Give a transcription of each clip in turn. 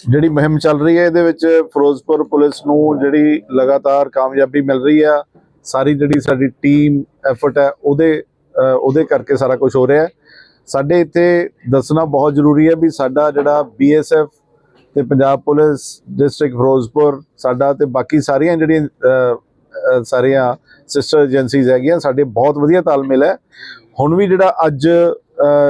ਜਿਹੜੀ ਮੁਹਿੰਮ ਚੱਲ ਰਹੀ ਹੈ, ਇਹਦੇ ਵਿੱਚ ਫਿਰੋਜ਼ਪੁਰ ਪੁਲਿਸ ਨੂੰ ਜਿਹੜੀ ਲਗਾਤਾਰ ਕਾਮਯਾਬੀ ਮਿਲ ਰਹੀ ਆ ਸਾਰੀ ਜਿਹੜੀ ਸਾਡੀ ਟੀਮ ਐਫਰਟ ਹੈ, ਉਹਦੇ ਉਹਦੇ ਕਰਕੇ ਸਾਰਾ ਕੁਝ ਹੋ ਰਿਹਾ ਹੈ। ਸਾਡੇ ਇੱਥੇ ਦੱਸਣਾ ਬਹੁਤ ਜ਼ਰੂਰੀ ਹੈ ਵੀ ਸਾਡਾ ਜਿਹੜਾ ਬੀਐਸਐਫ ਤੇ ਪੰਜਾਬ ਪੁਲਿਸ, ਡਿਸਟ੍ਰਿਕਟ ਫਿਰੋਜ਼ਪੁਰ, ਸਾਡਾ ਤੇ ਬਾਕੀ ਸਾਰੀਆਂ ਜਿਹੜੀਆਂ ਸਾਰੀਆਂ ਸਿਸਟਰ ਏਜੰਸੀਜ਼ ਹੈਗੀਆਂ, ਸਾਡੇ ਬਹੁਤ ਵਧੀਆ ਤਾਲਮੇਲ ਹੈ। ਹੁਣ ਵੀ ਜਿਹੜਾ ਅੱਜ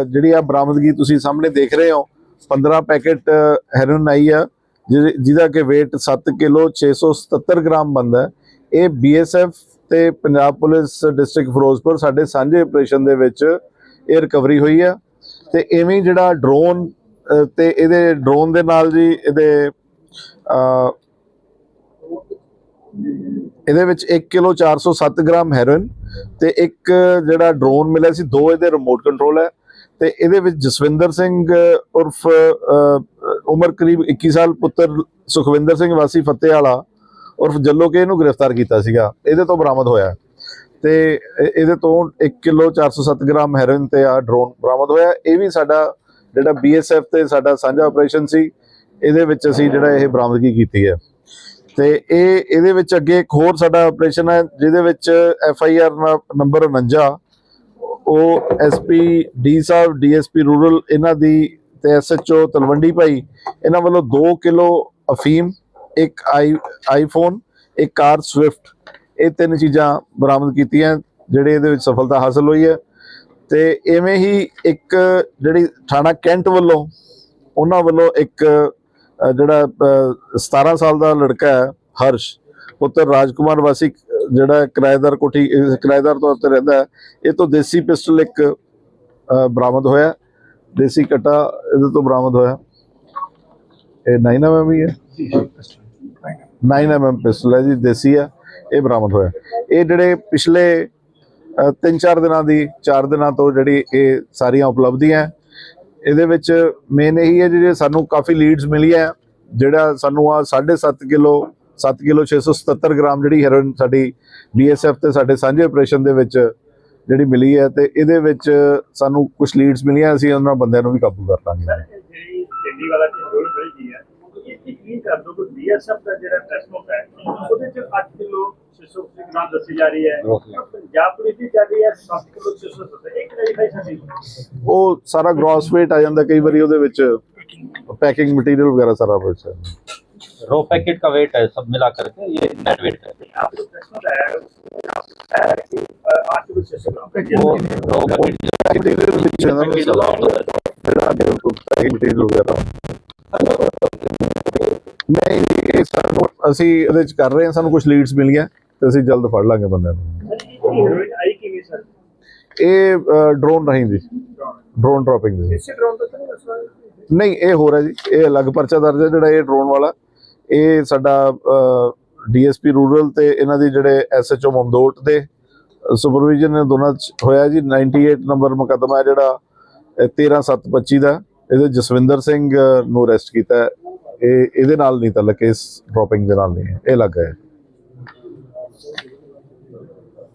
ਜਿਹੜੀ ਆ ਬਰਾਮਦਗੀ ਤੁਸੀਂ ਸਾਹਮਣੇ ਦੇਖ ਰਹੇ ਹੋ 15 ਪੈਕੇਟ ਹੈਰੋਇਨ ਆਈ ਆ, ਜਿਹਦੇ- ਜਿਹਦਾ ਕਿ weight 7 ਕਿਲੋ 677 ਗ੍ਰਾਮ ਬਣਦਾ ਹੈ। ਇਹ ਬੀਐਸਐਫ ਤੇ ਪੰਜਾਬ ਪੁਲਿਸ ਡਿਸਟ੍ਰਿਕਟ ਫਿਰੋਜ਼ਪੁਰ ਸਾਡੇ ਸਾਂਝੇ ਆਪਰੇਸ਼ਨ ਦੇ ਵਿੱਚ ਇਹ ਰਿਕਵਰੀ ਹੋਈ ਆ। ਤੇ ਐਵੇਂ ਜਿਹੜਾ ਡਰੋਨ ਤੇ ਇਹਦੇ ਡਰੋਨ ਦੇ ਨਾਲ ਜੀ ਇਹਦੇ ਇਹਦੇ ਵਿੱਚ 1 ਕਿਲੋ 407 ਗ੍ਰਾਮ ਹੈਰੋਇਨ ਤੇ ਇੱਕ ਜਿਹੜਾ ਡਰੋਨ ਮਿਲਿਆ ਸੀ, ਦੋ ਇਹਦੇ ਰਿਮੋਟ ਕੰਟਰੋਲ ਹੈ। ਤੇ ਇਹਦੇ ਵਿੱਚ ਜਸਵਿੰਦਰ ਸਿੰਘ ਉਰਫ ਉਮਰ ਕਰੀਬ 21 ਸਾਲ ਪੁੱਤਰ ਸੁਖਵਿੰਦਰ ਸਿੰਘ ਵਾਸੀ ਫਤਿਹਵਾਲਾ ਉਰਫ ਜੱਲੋ ਕੇ ਇਹਨੂੰ ਗ੍ਰਿਫਤਾਰ ਕੀਤਾ ਸੀਗਾ। ਇਹਦੇ ਤੋਂ ਬਰਾਮਦ ਹੋਇਆ। ਤੇ ਇਹਦੇ ਤੋਂ 1 ਕਿਲੋ 407 ਗ੍ਰਾਮ ਹੈਰੋਇਨ ਤੇ ਆ ਡਰੋਨ ਬਰਾਮਦ ਹੋਇਆ। ਇਹ ਵੀ ਸਾਡਾ ਜਿਹੜਾ ਬੀਐਸਐਫ ਤੇ ਸਾਡਾ ਸਾਂਝਾ ਆਪਰੇਸ਼ਨ ਸੀ, ਇਹਦੇ ਵਿੱਚ ਅਸੀਂ ਜਿਹੜਾ ਇਹ ਬਰਾਮਦਗੀ ਕੀਤੀ ਹੈ। ਤੇ ਇਹ, ਇਹਦੇ ਵਿੱਚ ਅੱਗੇ ਇੱਕ ਹੋਰ ਸਾਡਾ ਆਪਰੇਸ਼ਨ ਹੈ, ਜਿਹਦੇ ਵਿੱਚ ਐਫ ਆਈ ਆਰ ਨੰਬਰ 49 ਉਹ ਐਸਪੀ ਡੀ ਸਾਹਿਬ ਡੀਐਸਪੀ ਰੂਰਲ ਇਹਨਾਂ ਦੀ ਤੇ ਐਸਐਚਓ ਤਲਵੰਡੀ ਭਾਈ ਇਹਨਾਂ ਵੱਲੋਂ 2 ਕਿਲੋ ਅਫੀਮ ਇੱਕ ਆਈ ਆਈਫੋਨ ਇੱਕ ਕਾਰ ਸਵਿਫਟ ਇਹ ਤਿੰਨ ਚੀਜ਼ਾਂ ਬਰਾਮਦ ਕੀਤੀਆਂ ਜਿਹੜੇ ਇਹਦੇ ਵਿੱਚ ਸਫਲਤਾ ਹਾਸਲ ਹੋਈ ਹੈ। ਤੇ ਐਵੇਂ ਹੀ ਇੱਕ ਜਿਹੜੀ ਥਾਣਾ ਕੈਂਟ ਵੱਲੋਂ ਉਹਨਾਂ ਵੱਲੋਂ ਇੱਕ ਜਿਹੜਾ ਅ, 17 ਸਾਲ ਦਾ ਲੜਕਾ ਹੈ ਹਰਸ਼ ਪੁੱਤਰ ਰਾਜਕੁਮਾਰ ਵਾਸੀ ਜਿਹੜਾ ਕਿਰਾਏਦਾਰ ਕੋਠੀ ਕਿਰਾਏਦਾਰ ਤੌਰ ਤੇ ਰਹਿੰਦਾ ਇਹ ਤੋਂ ਦੇਸੀ ਪਿਸਟਲ ਇੱਕ ਬਰਾਮਦ ਹੋਇਆ ਦੇਸੀ ਕਟਾ ਇਹਦੇ ਤੋਂ ਬਰਾਮਦ ਹੋਇਆ ਇਹ 9mm ਹੀ ਹੈ। 9mm ਪਿਸਟਲ ਹੈ ਜੀ, ਦੇਸੀ ਹੈ, ਇਹ ਬਰਾਮਦ ਹੋਇਆ ਇਹ ਜਿਹੜੇ ਪਿਛਲੇ 3-4 ਦਿਨਾਂ ਦੀ 4 ਦਿਨਾਂ ਤੋਂ ਜਿਹੜੀ ਇਹ ਸਾਰੀਆਂ ਉਪਲਬਧੀਆਂ ਇਹਦੇ ਵਿੱਚ ਮੇਨ ਇਹੀ ਹੈ ਜਿਹੜੇ ਸਾਨੂੰ ਕਾਫੀ ਲੀਡਸ ਮਿਲੀਆਂ ਜਿਹੜਾ ਸਾਨੂੰ ਆ 7.5 ਕਿਲੋ 7 ਕਿਲੋ 677 ਗ੍ਰਾਮ ਜਿਹੜੀ ਹੈਰੋਇਨ ਸਾਡੀ ਬੀਐਸਐਫ ਤੇ ਸਾਡੇ ਸਾਂਝੇ ਆਪਰੇਸ਼ਨ ਦੇ ਵਿੱਚ ਜਿਹੜੀ ਮਿਲੀ ਹੈ ਤੇ ਇਹਦੇ ਵਿੱਚ ਸਾਨੂੰ ਕੁਝ ਲੀਡਸ ਮਿਲੀਆਂ ਅਸੀਂ ਉਹਨਾਂ ਬੰਦਿਆਂ ਨੂੰ ਵੀ ਕਾਬੂ ਕਰ ਲਾਂਗੇ। ਜਿਹੜੀ ਦਿੱਲੀ ਵਾਲਾ ਚ ਰੋਲ ਫੜੀ ਗਈ ਹੈ ਇਹ ਯਕੀਨ ਕਰ ਦੋ ਕਿ ਬੀਐਸਐਫ ਦਾ ਜਿਹੜਾ ਟੈਸਟ ਹੁੰਦਾ ਹੈ ਉਹਦੇ ਚ 8 ਕਿਲੋ 680 ਗ੍ਰਾਮ ਦੱਸੀ ਜਾ ਰਹੀ ਹੈ। ਪੰਜਾਬ ਪੁਲਿਸ ਦੀ ਚੱਲ ਰਹੀ ਹੈ 7 ਕਿਲੋ 670 ਇੱਕ ਵੈਰੀਫਾਈ ਸਾਡੀ। ਉਹ ਸਾਰਾ ਗ੍ਰੋਸ weight ਆ ਜਾਂਦਾ ਕਈ ਵਾਰੀ ਉਹਦੇ ਵਿੱਚ ਪੈਕਿੰਗ ਮਟੀਰੀਅਲ ਵਗੈਰਾ ਸਾਰਾ ਵਿੱਚ रो पैकेट का वेट है सब मिला करके ये नेट वेट है आप जो प्रश्न है है कि 8 किलो 600 ग्राम वो रो पैकेट ਇਹਦੇ ਵਿੱਚ ਇਹਨਾਂ ਦਾ जो ਜਿਹੜਾ ਪੈਕਿੰਗ ਮਟੀਰੀਅਲ ਵਗੈਰਾ ਨਹੀਂ ਇਹ ਸਾਨੂੰ ਅਸੀਂ ਇਹਦੇ ਵਿੱਚ ਕਰ ਰਹੇ ਹਾਂ ਸਾਨੂੰ ਕੁਝ ਲੀਡਸ ਮਿਲ ਗਿਆ ਤੇ ਅਸੀਂ ਜਲਦ ਫੜ ਲਾਂਗੇ ਬੰਦਿਆਂ ਨੂੰ ਹੀਰੋਇਨ ਆਈ ਕਿਵੇਂ ਸਰ ਇਹ ਡਰੋਨ ਰਹੀ ਜੀ ਡਰੋਨ ਡ੍ਰੌਪਿੰਗ ਦੀ ਇਸੇ ਡਰੋਨ ਤੋਂ ਤਾਂ ਨਹੀਂ ਦੱਸਣਾ ਨਹੀਂ ਇਹ ਹੋ ਰਿਹਾ ਜੀ ਇਹ ਅਲੱਗ ਪਰਚਾ ਦਰਜ ਹੈ ਜਿਹੜਾ ਇਹ ਡਰੋਨ ਵਾਲਾ ਇਹ ਸਾਡਾ ਡੀਐਸਪੀ ਰੂਰਲ ਤੇ ਇਹਨਾਂ ਦੀ ਜਿਹੜੇ ਐਸਐਚਓ ਮਮਦੋਟ ਦੇ ਸੁਪਰਵਿਜ਼ਨ ਨੇ ਦੋਨਾਂ 'ਚ ਹੋਇਆ ਜੀ। 98 ਨੰਬਰ ਮੁਕੱਦਮਾ ਹੈ ਜਿਹੜਾ, ਇਹ 13725 ਦਾ। ਇਹਦੇ ਜਸਵਿੰਦਰ ਸਿੰਘ ਨੂੰ ਅਰੈਸਟ ਕੀਤਾ ਇਹ, ਇਹਦੇ ਨਾਲ ਨਹੀਂ ਤਲਕ ਕੇਸ ਡ੍ਰੌਪਿੰਗ ਦੇ ਨਾਲ ਨਹੀਂ ਹੈ। ਇਹ ਲੱਗ ਹੈ।